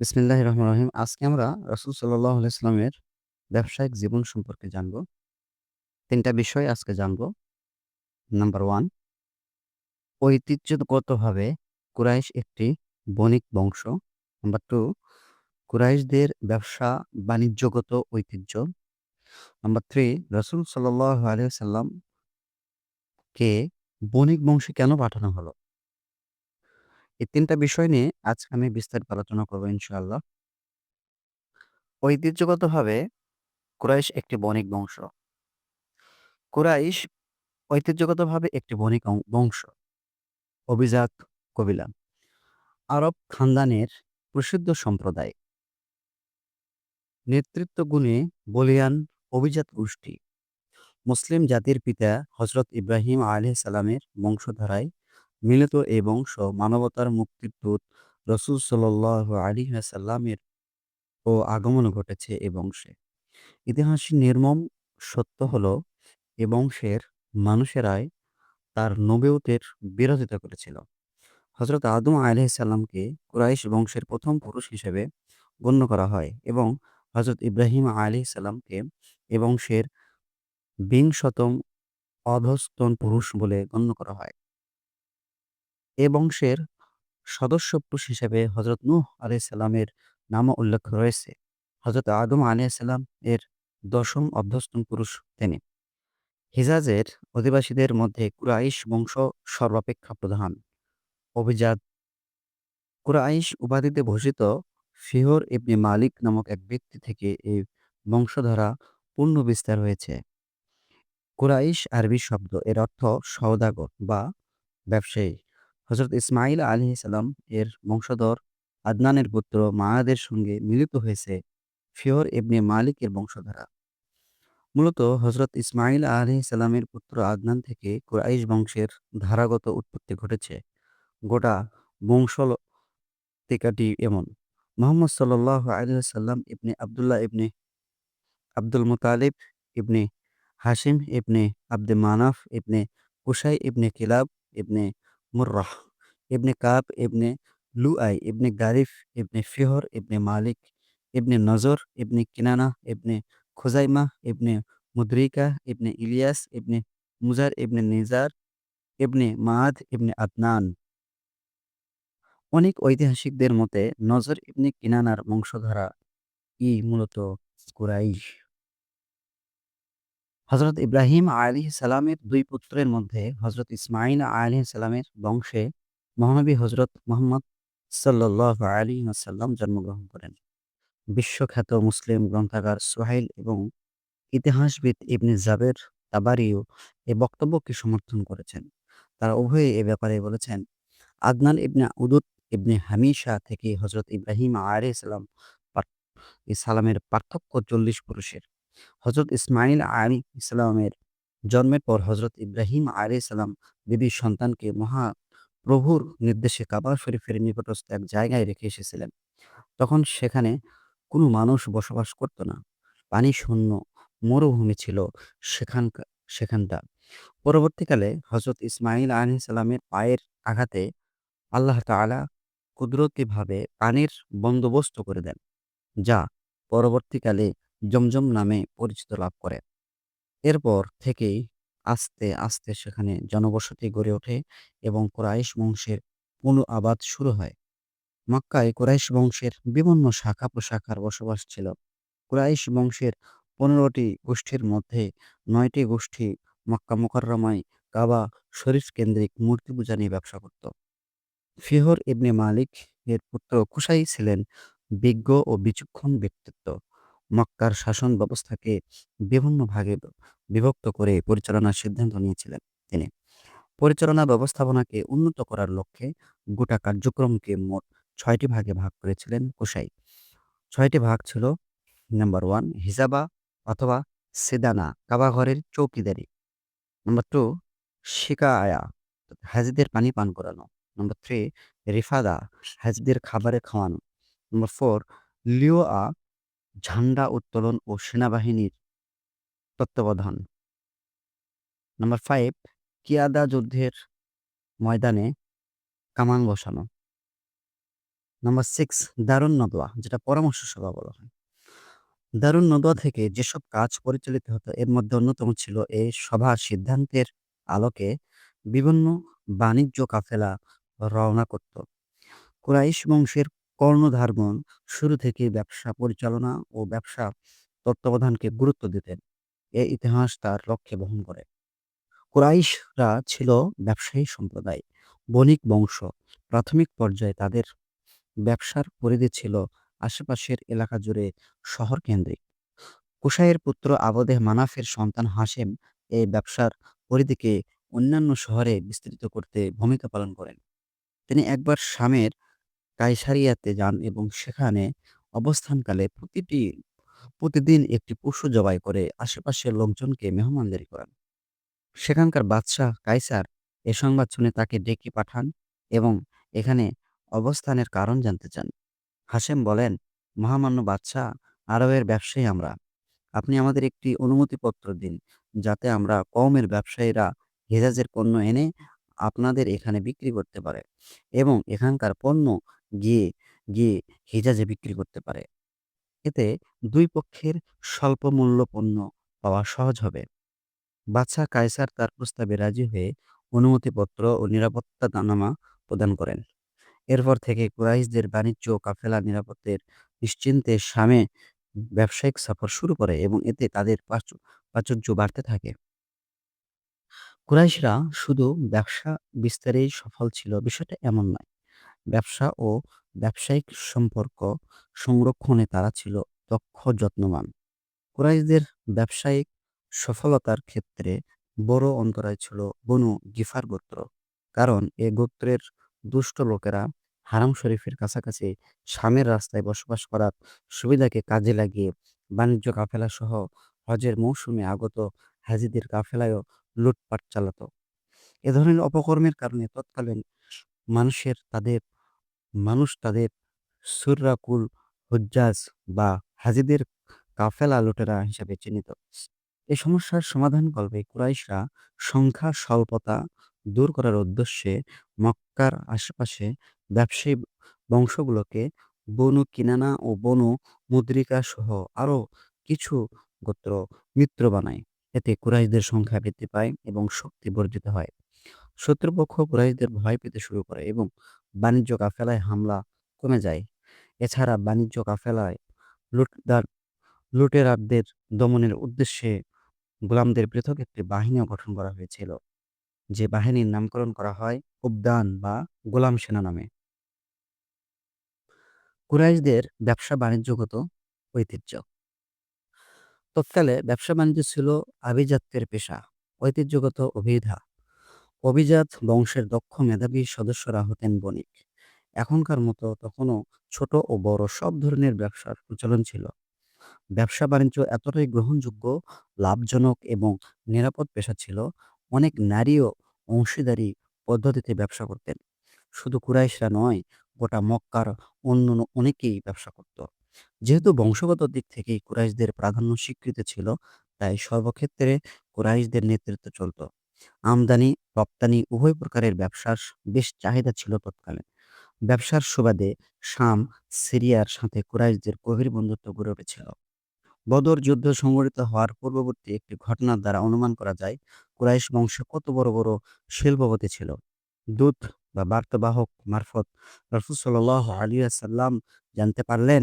বিসমিল্লাহির রহমানির রহিম। আজকে আমরা রসুল আলাইহি ব্যবসায়িক জীবন সম্পর্কে জানব। ৩ টা বিষয় আজকে জানব। নাম্বার ওয়ান, ঐতিহ্যগতভাবে কুরাইশ একটি বণিক বংশ। নাম্বার টু, কুরাইশদের ব্যবসা-বাণিজ্যগত ঐতিহ্য। নাম্বার 3 রাসূল ওয়াসাল্লাম কে বণিক বংশে কেন পাঠানো হলো? এই ৩ টা বিষয় নিয়ে আজকে আমি বিস্তারিত আলোচনা করব ইনশাআল্লাহ। ঐতিহ্যগতভাবে কুরাইশ একটি বণিক বংশ। কুরাইশ ঐতিহ্যগতভাবে একটি বণিক বংশ। অভিজাত কবিলা। আরব খানদানের প্রসিদ্ধ সম্প্রদায়। নেতৃত্ব গুণে বলীয়ান অভিজাত গোষ্ঠী। মুসলিম জাতির পিতা হযরত ইব্রাহিম আলাইহিস সালামের বংশধারায় মিলিত এই বংশ মানবতার মুক্তির দূত রাসূল সাল্লাল্লাহু আলাইহি ওয়াসাল্লামের ও আগমন ঘটেছে এ বংশে। ইতিহাসের নির্মম সত্য হলো এ বংশের মানুষেরাই তার নবুয়তের বিরোধিতা করেছিল। হযরত আদম আলাইহিস সালামকে কুরাইশ বংশের প্রথম পুরুষ হিসেবে গণ্য করা হয় এবং হযরত ইব্রাহিম আলাইহিস সালামকে এ বংশের বিংশতম অধস্তন পুরুষ বলে গণ্য করা হয়। এ বংশের সদস্য পুরুষ হিসেবে হযরত নূহ আলাইহিস সালামের নামও উল্লেখ রয়েছে। হযরত আদম আলাইহিস সালাম এর দশম অধস্তন পুরুষ তিনি। হিজাজের অধিবাসীদের মধ্যে কুরাইশ বংশ সর্বাপেক্ষা প্রধান। অভিজাত কুরাইশ উপাধিতে ভূষিত ফিহর ইবনে মালিক নামক এক ব্যক্তি থেকে এই বংশধারা পূর্ণ বিস্তার হয়েছে। কুরাইশ আরবি শব্দ এর অর্থ সওদাগর বা ব্যবসায়ী। হযরত ইসমাইল আলাইহিস সালাম এর বংশধর, আদনানের পুত্র মায়াদের সঙ্গে মিলিত হয়েছে ফিহর ইবনে মালিকের বংশধারা। মূলত হজরত ইসমাইল আলাইহিস সালামের পুত্র আদনান থেকে কুরাইশ বংশের ধারাগত উৎপত্তি ঘটেছে। গোটা বংশলতিকাটি এমন। মুহাম্মদ সাল্লাল্লাহু আলাইহি ওয়াসাল্লাম ইবনে আব্দুল্লাহ ইবনে আব্দুল মুত্তালিব ইবনে হাশিম ইবনে আব্দে মানাফ ইবনে কুসাই ইবনে কিলাব ইবনে মুররাহ ইবনে কাব ইবনে লুআই ইবনে গারিফ ইবনে ফিহর ইবনে মালিক ইবনে নজর ইবনে কিনানা ইবনে খুজাইমা ইবনে মুদরিকা ইবনে ইলিয়াস ইবনে মুজার ইবনে নিজার ইবনে মাআদ ইবনে আদনান। অনেক ঐতিহাসিকদের মতে নজর ইবনে কিনানার বংশধারা ই মূলত কুরাইশ। হযরত ইব্রাহিম আলাইহিস সালামের দুই পুত্রের মধ্যে হজরত ইসমাঈল আলাইহিস সালামের বংশে মহানবী হযরত মুহাম্মদ সাল্লাহ আলাইহি ওয়াসাল্লাম জন্মগ্রহণ করেন। বিশ্বখ্যাত মুসলিম গ্রন্থাগার সোহাইল এবং ইতিহাসবিদ ইবনে জাবের তাবারিও এ বক্তব্যকে সমর্থন করেছেন। তারা উভয়ে এ ব্যাপারে বলেছেন, আদনান ইবনে উদুদ ইবনে হামিশা থেকে হযরত ইব্রাহিম আলাইহিস সালাম সালামের পার্থক্য ৪০ পুরুষের। হযরত ইসমাঈল আলাইহিস সালামের জন্মের পর হযরত ইব্রাহিম আলাইহিস সালাম বিবির সন্তানকে মহাপ্রভুর নির্দেশে কাবা শরীফের নিকটস্থ এক জায়গায় রেখে এসেছিলেন। তখন সেখানে কোনো মানুষ বসবাস করত না। পানি শূন্য মরুভূমি ছিল সেখানকা সেখানটা। পরবর্তীকালে হযরত ইসমাইল আলাইহিস সালামের পায়ের আঘাতে আল্লাহ তাআলা কুদরতিভাবে পানির বন্দোবস্ত করে দেন, যা পরবর্তীকালে জমজম নামে পরিচিত লাভ করে। এরপর থেকেই আস্তে, আস্তে সেখানে জনবসতি গড়ে ওঠে এবং কুরাইশ বংশের পুনঃ-আবাদ শুরু হয়। মক্কায় কুরাইশ বংশের বিভিন্ন শাখা-প্রশাখার বসবাস ছিল। কুরাইশ বংশের পনেরোটি গোষ্ঠীর মধ্যে নয়টি গোষ্ঠী মক্কা মুকাররমায় কাবা শরীফ কেন্দ্রিক মূর্তি পূজা নিয়ে ব্যবসা করত। ফিহর ইবনে মালিক এর পুত্র কুসাই ছিলেন বিজ্ঞ ও বিচক্ষণ ব্যক্তিত্ব। মক্কার শাসন ব্যবস্থাকে বিভিন্ন ভাগে বিভক্ত করে পরিচালনার সিদ্ধান্ত নিয়েছিলেন তিনি। পরিচালনা ব্যবস্থাপনাকে উন্নত করার লক্ষ্যে গোটা কার্যক্রমকে মোট ছয়টি ভাগে ভাগ করেছিলেন কুসাই। ৬ টি ভাগ ছিল নাম্বার ওয়ান হিজাবা অথবা সিদানা কাবাঘরের চৌকিদারি। নাম্বার টু শিকা আয়া, হাজিদের পানি পান করানো। নাম্বার থ্রি রিফাদা, হাজিদের খাবারে খাওয়ানো। নাম্বার ৪ লিওয়া ঝান্ডা উত্তোলন ও সেনাবাহিনীর তত্ত্বাবধান। নাম্বার ফাইভ, কিয়াদা যুদ্ধের ময়দানে কামান বসানো। নাম্বার সিক্স, দারুণ নদোয়া যেটা পরামর্শ সভা বলা হয়। দারুণ নদোয়া থেকে যেসব কাজ পরিচালিত হতো, এর মধ্যে অন্যতম ছিল এই সভার সিদ্ধান্তের আলোকে বিভিন্ন বাণিজ্য কাফেলা রওনা করত। কুরাইশ বংশের কর্ণধারগণ শুরু থেকে ব্যবসা পরিচালনা ও ব্যবসা তত্ত্বাবধানকে গুরুত্ব দিতেন। এ ইতিহাস তার লক্ষ্যে বহন করে। কুরাইশরা ছিল ব্যবসায়ী সম্প্রদায়, বণিক বংশ। প্রাথমিক পর্যায়ে তাদের ব্যবসার পরিধি ছিল আশেপাশের এলাকা জুড়ে শহর কেন্দ্রিক। কুসাইয়ের পুত্র আবদেহ মানাফের সন্তান হাশেম এই ব্যবসার পরিধিকে অন্যান্য শহরে বিস্তৃত করতে ভূমিকা পালন করেন। তিনি একবার শামের কায়সারিয়াতে যান এবং সেখানে অবস্থানকালে প্রতিটি প্রতিদিন একটি পশু জবাই করে আশেপাশের লোকজনকে মেহমানদারি করান। সেখানকার বাদশাহ কায়সার এ সংবাদ শুনে তাকে ডেকে পাঠান এবং এখানে অবস্থানের কারণ জানতে চান। হাশেম বলেন, মহামান্য বাদশাহ, আরবের ব্যবসায়ী আমরা। আপনি আমাদের একটি অনুমতিপত্র দিন, যাতে আমরা কওমের ব্যবসায়ীরা হেজাজের পণ্য এনে আপনাদের এখানে বিক্রি করতে পারে এবং এখানকার পণ্য গিয়ে গিয়ে হিজাজে বিক্রি করতে পারে। এতে দুই পক্ষের স্বল্প মূল্য পণ্য পাওয়া সহজ হবে। বাদশাহ কায়সার তার প্রস্তাবে রাজি হয়ে অনুমতিপত্র ও নিরাপত্তা দানামা প্রদান করেন। এরপর থেকে কুরাইশদের বাণিজ্য ও কাফেলা নিরাপত্তের নিশ্চিন্তে শামে ব্যবসায়িক সফর শুরু করে এবং এতে তাদের প্রাচুর্য বাড়তে থাকে। কুরাইশরা শুধু ব্যবসা বিস্তারেই সফল ছিল, বিষয়টা এমন নয়। ব্যবসা ও ব্যবসায়িক সম্পর্ক সংরক্ষণে তারা ছিল দক্ষ, যত্নবান। কুরাইশদের ব্যবসায়িক সফলতার ক্ষেত্রে বড় অন্তরায় ছিল বনু গিফার গোত্র। কারণ এ গোত্রের দুষ্ট লোকেরা হারাম শরীফের কাছাকাছি শামের রাস্তায় বসবাস করার সুবিধাকে কাজে লাগিয়ে বাণিজ্য কাফেলা সহ হজের মৌসুমে আগত হাজিদের কাফেলায়ও লুটপাট চালাত। এ ধরনের অপকর্মের কারণে তৎকালীন মানুষের তাদের মানুষ তাদের সুররাকুল, হুজ্জাজ বা হাজিদের কাফেলা লুটেরা হিসাবে চিহ্নিত। এ সমস্যার সমাধানকল্পে কুরাইশরা সংখ্যা স্বল্পতা দূর করার উদ্দেশ্যে মক্কার আশেপাশে ব্যবসায়ী বংশগুলোকে বনু কিনানা ও বনু মুদ্রিকা সহ আরও কিছু গোত্র মিত্র বানায়। এতে কুরাইশদের সংখ্যা বৃদ্ধি পায় এবং শক্তি বর্ধিত হয়। শত্রুপক্ষ কুরাইশদের ভয় পেতে শুরু করে এবং বাণিজ্য কাফেলায় হামলা কমে যায়। এছাড়া বাণিজ্য কাফেলায় লুটদার লুটেরাদের দমনের উদ্দেশ্যে গোলামদের পৃথক একটি বাহিনীও গঠন করা হয়েছিল। যে বাহিনীর নামকরণ করা হয় উবদান বা গোলাম সেনা নামে। কুরাইশদের ব্যবসা-বাণিজ্যগত ঐতিহ্য তৎকালে ব্যবসা-বাণিজ্য ছিল আভিজাত্যের পেশা, ঐতিহ্যগত অভিধা। অভিজাত বংশের দক্ষ মেধাবী সদস্যরা হতেন বণিক। এখনকার মতো তখনও ছোট ও বড় সব ধরনের ব্যবসার প্রচলন ছিল। ব্যবসা-বাণিজ্য এতটাই গ্রহণযোগ্য, লাভজনক এবং নিরাপদ পেশা ছিল, অনেক নারীও অংশীদারি পদ্ধতিতে ব্যবসা করতেন। শুধু কুরাইশরা নয়, গোটা মক্কার অন্য অনেকেই ব্যবসা করত। যেহেতু বংশগত দিক থেকেই কুরাইশদের প্রাধান্য স্বীকৃত ছিল, তাই সর্বক্ষেত্রে কুরাইশদের নেতৃত্ব চলত। আমদানি, রপ্তানি উভয় প্রকারের ব্যবসার বেশ চাহিদা ছিল তৎকালে। ব্যবসার সুবাদে শাম, সিরিয়ার সাথে কুরাইশদের গভীর বন্ধুত্ব গড়ে উঠেছিল। বদর যুদ্ধ সংঘটিত হওয়ার পূর্ববর্তী একটি ঘটনার দ্বারা অনুমান করা যায়, কুরাইশ বংশে কত বড় বড় শিল্পপতি ছিল। দূত বা বার্তাবাহক মারফত রাসূল সাল্লাল্লাহু আলাইহি ওয়াসাল্লাম জানতে পারলেন,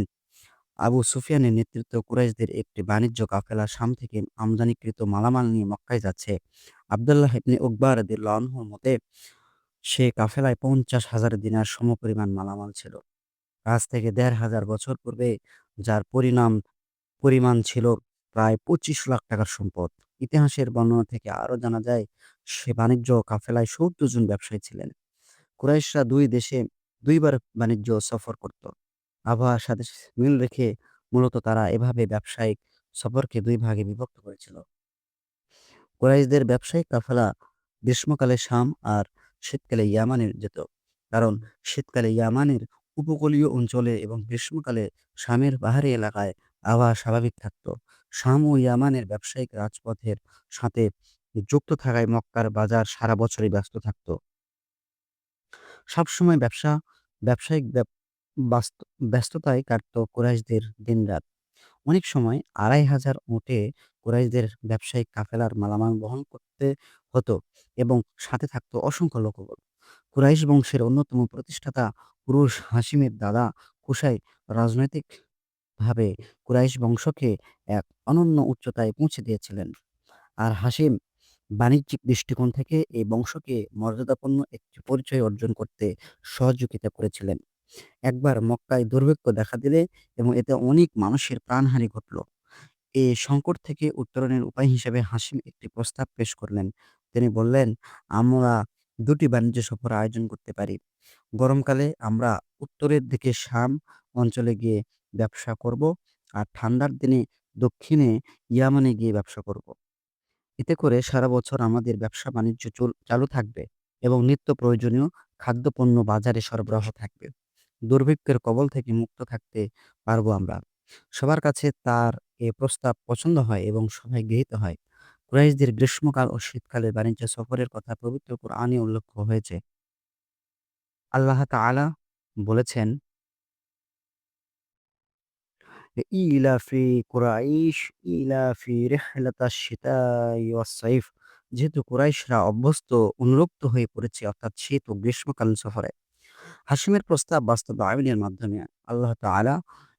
আবু সুফিয়ানের নেতৃত্ব কুরাইশদের একটি বাণিজ্য কাফেলা শাম থেকে আমদানিকৃত মালামাল নিয়ে মক্কায় যাচ্ছে। আবদুল্লাহ ইবনে উকবা রাদিয়াল্লাহু আনহুর মতে, সে কাফেলায় পঞ্চাশ হাজার দিনার সমপরিমাণ মালামাল ছিল। আজ থেকে দেড় হাজার বছর পূর্বে যার পরিণাম পরিমাণ ছিল প্রায় পঁচিশ লাখ টাকার সম্পদ। ইতিহাসের বর্ণনা থেকে আরও জানা যায়, সে বাণিজ্য কাফেলায় সত্তর জন ব্যবসায়ী ছিলেন। কুরাইশরা দুই দেশে দুইবার বাণিজ্য সফর করত। আবহাওয়ার সাথে মিল রেখে মূলত তারা এভাবে ব্যবসায়িক সফরকে দুই ভাগে বিভক্ত করেছিল। কুরাইশদের ব্যবসায়িক কাফেলা গ্রীষ্মকালে শাম আর শীতকালে ইয়ামানে যেত। কারণ শীতকালে ইয়ামানের উপকূলীয় অঞ্চলে এবং গ্রীষ্মকালে শামের পাহাড়ি এলাকায় আবহাওয়া স্বাভাবিক থাকত। শাম ও ইয়ামানের ব্যবসায়িক রাজপথের সাথে যুক্ত থাকায় মক্কার বাজার সারা বছরই ব্যস্ত থাকত। সবসময় ব্যবসা, ব্যবসায়িক বাস্ত ব্যস্ততায় কাটত কুরাইশদের দিনরাত। অনেক সময় ২,৫০০ উটে কুরাইশদের ব্যবসায়িক কাফেলার মালামাল বহন করতে হতো এবং সাথে থাকতো অসংখ্য লোকবল। কুরাইশ বংশের অন্যতম প্রতিষ্ঠাতা পুরুষ হাসিমের দাদা কুসাই রাজনৈতিকভাবে কুরাইশ বংশকে এক অনন্য উচ্চতায় পৌঁছে দিয়েছিলেন। আর হাসিম বাণিজ্যিক দৃষ্টিকোণ থেকে এই বংশকে মর্যাদাপূর্ণ একটি পরিচয় অর্জন করতে সহযোগিতা করেছিলেন। একবার মক্কায় দুর্ভিক্ষ দেখা দিলে এবং এতে অনেক মানুষের প্রাণহানি ঘটল। এ সংকট থেকে উত্তরণের উপায় হিসেবে হাসিম একটি প্রস্তাব পেশ করলেন। তিনি বললেন, "আমরা দুটি বাণিজ্য সফর আয়োজন করতে পারি। গরমকালে আমরা উত্তরের দিকে শাম অঞ্চলে গিয়ে ব্যবসা করব, আর ঠান্ডার দিনে দক্ষিণে ইয়ামানে গিয়ে ব্যবসা করব। এতে করে সারা বছর আমাদের ব্যবসা-বাণিজ্য চল চালু থাকবে এবং নিত্য প্রয়োজনীয় খাদ্যপণ্য বাজারে সরবরাহ থাকবে। দুর্ভিক্ষের কবল থেকে মুক্ত থাকতে পারব আমরা। সবার কাছে তার এ প্রস্তাব পছন্দ হয় এবং সবাই গৃহীত হয়। কুরাইশদের গ্রীষ্মকাল ও শীতকালে বাণিজ্য সফরের কথা পবিত্র কুরআনে উল্লেখ হয়েছে। আল্লাহ তাআলা বলেছেন ইলাফি ইলাফি ওয়াস-সাইফ যেহেতু কুরাইশরা অভ্যস্ত অনুরক্ত হয়ে পড়েছে অর্থাৎ শীত ও গ্রীষ্মকালীন সফরে। হাশিমের প্রস্তাব বাস্তবায়নের মাধ্যমে আল্লাহ তাআলা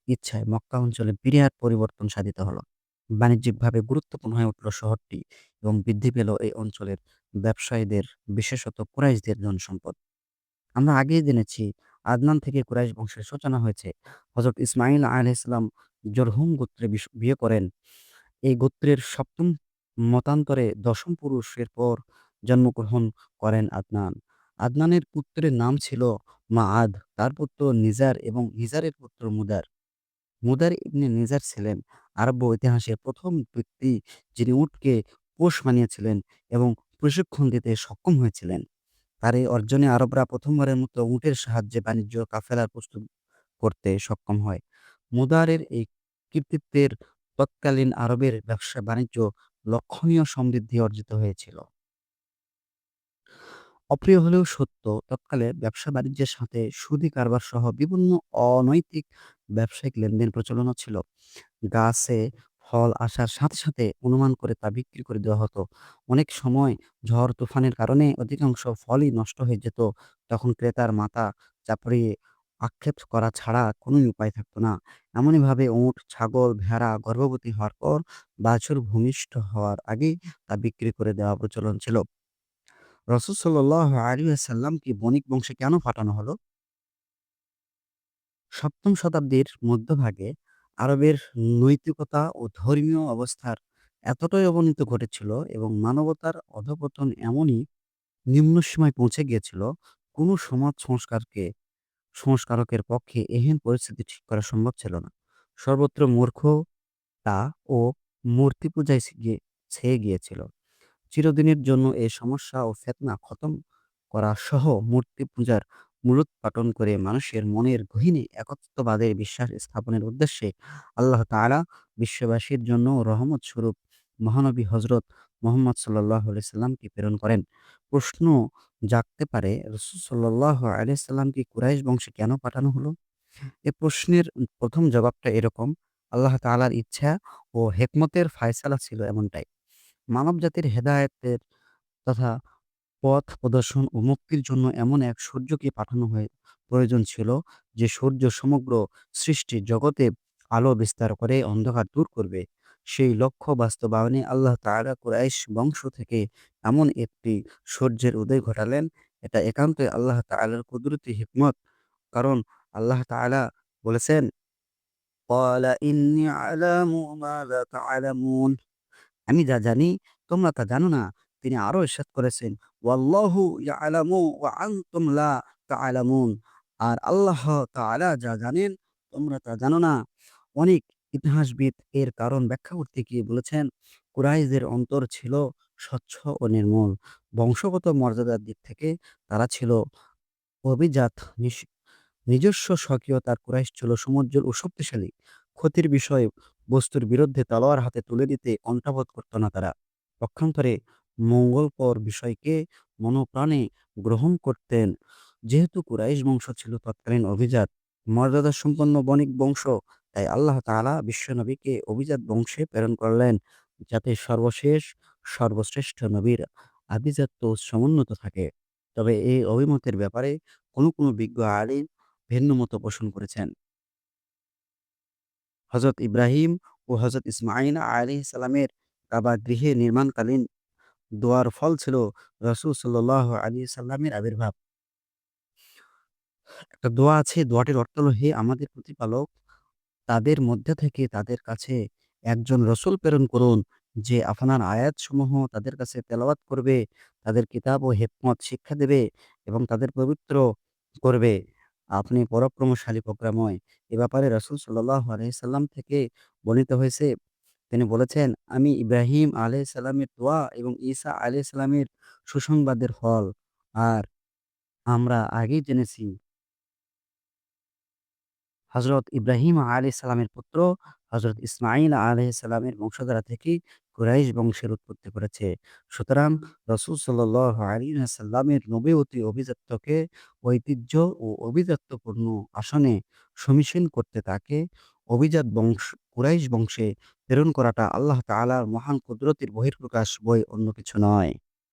ইচ্ছায় মক্কা অঞ্চলে বিরাট পরিবর্তন সাধিত হলো। বাণিজ্যিকভাবে গুরুত্বপূর্ণ হয়ে উঠল শহরটি এবং বৃদ্ধি পেল এই অঞ্চলের ব্যবসায়ীদের, বিশেষত কুরাইশদের ধনসম্পদ। আমরা আগেই জেনেছি, আদনান থেকে কুরাইশ বংশের সূচনা হয়েছে। হযরত ইসমাইল আলাইহিস সালাম জরহুম গোত্রে বিয়ে করেন। এই গোত্রের সপ্তম মতান্তরে দশম পুরুষের পর জন্মগ্রহণ করেন আদনান। আদনানের পুত্রের নাম ছিল মাআদ, তার পুত্র নিজার এবং নিজারের পুত্র মুদার। মুদার ইবনে নিজার ছিলেন আরব্য ইতিহাসের প্রথম ব্যক্তি যিনি উটকে পোষ মানিয়েছিলেন এবং প্রশিক্ষণ দিতে সক্ষম হয়েছিলেন। তার এই অর্জনে আরবরা প্রথমবারের মতো উটের সাহায্যে বাণিজ্য কাফেলার প্রস্তুত করতে সক্ষম হয়। মুদারের এই কৃতিত্বের তৎকালীন আরবের ব্যবসা-বাণিজ্য লক্ষণীয় সমৃদ্ধি অর্জিত হয়েছিল। অপ্রিয় হলেও সত্য, তৎকালে ব্যবসা-বাণিজ্যের সাথে সুদী কারবারসহ বিভিন্ন অনৈতিক ব্যবসায়িক লেনদেন প্রচলনও ছিল। গাছে ফল আসার সাথে, সাথে অনুমান করে তা বিক্রি করে দেওয়া হতো। অনেক সময় ঝড়-তুফানের কারণে অধিকাংশ ফলই নষ্ট হয়ে যেত। তখন ক্রেতার মাথা চাপড়িয়ে আক্ষেপ করা ছাড়া কোনই উপায় থাকতো না। এমনইভাবে উট, ছাগল, ভেড়া গর্ভবতী হওয়ার পর বাছুর ভূমিষ্ঠ হওয়ার আগেই তা বিক্রি করে দেওয়া প্রচলন ছিল। রাসূল সাল্লাল্লাহু আলাইহি ওয়াসাল্লামকে বণিক বংশে কেন পাঠানো হলো? সপ্তম শতাব্দীর মধ্যভাগে আরবের নৈতিকতা ও ধর্মীয় অবস্থার এতটাই অবনতি ঘটেছিল এবং মানবতার অধঃপতন এমনই নিম্নসীমায় পৌঁছে গিয়েছিল, কোনো সমাজ সংস্কারকে সংস্কারকের পক্ষে এহেন পরিস্থিতি ঠিক করা সম্ভব ছিল না। সর্বত্র মূর্খতা ও মূর্তিপূজায় গিয়ে ছেয়ে গিয়েছিল। চিরদিনের জন্য এ সমস্যা ও ফেতনা খতম করা সহ মূর্তি পূজার মূলত মূলোৎপাটন করে মানুষের মনের গহীনে একত্ববাদের বিশ্বাস স্থাপনের উদ্দেশ্যে আল্লাহ তাআলা বিশ্ববাসীর জন্য রহমত স্বরূপ মহানবী হযরত মোহাম্মদ আলাইহি সাল্লামকে প্রেরণ করেন। প্রশ্ন জাগতে পারে রাসূল সাল্লাল্লাহু আলাইহি সাল্লামকে কুরাইশ বংশে কেন পাঠানো হলো? এ প্রশ্নের প্রথম জবাবটা এরকম, আল্লাহ তাআলার ইচ্ছা ও হেকমতের ফায়সালা ছিল এমনটাই। মানবজাতির হেদায়েতের তথা পথ প্রদর্শন ও মুক্তির জন্য এমন এক সূর্যকে পাঠানো হয়ে প্রয়োজন ছিল, যে সূর্য সমগ্র সৃষ্টি জগতে আলো বিস্তার করে অন্ধকার দূর করবে। সেই লক্ষ্য বাস্তবায়নে আল্লাহ তাআলা কুরাইশ বংশ থেকে এমন একটি সূর্যের উদয় ঘটালেন। এটা একান্তই আল্লাহ তাআলার কুদরতি হিকমত। কারণ আল্লাহ তাআলা বলেছেন, "ক্বালা ইন্নী আ'লামু মা লা তা'লামুন" আমি যা জানি তোমরা তা জানো না। তিনি আরও ইরশাদ করেছেন, "ওয়াল্লাহু ওয়া আনতুম লা তা'লামুন" আর আল্লাহ তাআলা যা জানেন তোমরা তা জানো না। অনেক ইতিহাসবিদ এর কারণ ব্যাখ্যা করতে গিয়ে বলেছেন, কুরাইশদের অন্তর ছিল স্বচ্ছ ও নির্মল। বংশগত মর্যাদার দিক থেকে তারা ছিল অভিজাত। নিজস্ব স্বকীয়তার কুরাইশ ছিল সমুজ্জ্বল ও শক্তিশালী। ক্ষতির বিষয়ে বস্তুর বিরুদ্ধে তলোয়ার হাতে তুলে দিতে কুণ্ঠাবোধ করত না তারা। পক্ষান্তরে মঙ্গলকর বিষয়কে মনপ্রাণে গ্রহণ করতেন। যেহেতু কুরাইশ বংশ ছিল তৎকালীন অভিজাত মর্যাদা সম্পন্ন বণিক বংশ। তাই আল্লাহ তাআলা বিশ্বনবীকে অভিজাত বংশে প্রেরণ করলেন, যাতে সর্বশেষ সর্বশ্রেষ্ঠ নবীর আভিজাত্য সমুন্নত থাকে। তবে এই অভিমতের ব্যাপারে কোনো, কোনো বিজ্ঞ আলিম ভিন্ন মত পোষণ করেছেন। হজরত ইব্রাহিম ও হজরত ইসমাঈল আলাইহিস সালামের কাবা গৃহে নির্মাণকালীন দোয়ার ফল ছিল রসুল সাল্লাল্লাহু আলাইহি সাল্লামের আবির্ভাব। একটা দোয়া আছে, দোয়াটির অর্থ হলো, হে আমাদের প্রতিপালক, তাদের মধ্যে থেকে তাদের কাছে একজন রসুল প্রেরণ করুন, যে আপনার আয়াতসমূহ তাদের কাছে তেলাওয়াত করবে, তাদের কিতাব ও হিকমত শিক্ষা দেবে এবং তাদের পবিত্র করবে। আপনি পরাক্রমশালী, প্রজ্ঞাময়। এ ব্যাপারে রসুল সাল্লাহ আলহিসাল্লাম থেকে বর্ণিত হয়েছে, তিনি বলেছেন, আমি ইব্রাহিম আলহ সাল্লামের দোয়া এবং ঈসা আলহ সাল্লামের সুসংবাদের ফল। আর আমরা আগেই জেনেছি হজরত ইব্রাহিম আলাইহিস সালামের পুত্র হজরত ইসমাইল আলাইহিস সালামের বংশধারা থেকেই কুরাইশ বংশের উৎপত্তি করেছে। সুতরাং রাসূল সাল্লাল্লাহু আলাইহি ওয়াসাল্লামের নবুয়তি অভিজাত্যকে ঐতিহ্য ও অভিজাত্যপূর্ণ আসনে সমীচীন করতে তাকে অভিজাত বংশ, কুরাইশ বংশে প্রেরণ করাটা আল্লাহ তাআলার মহান কুদরতের বহিঃপ্রকাশ বই অন্য কিছু নয়।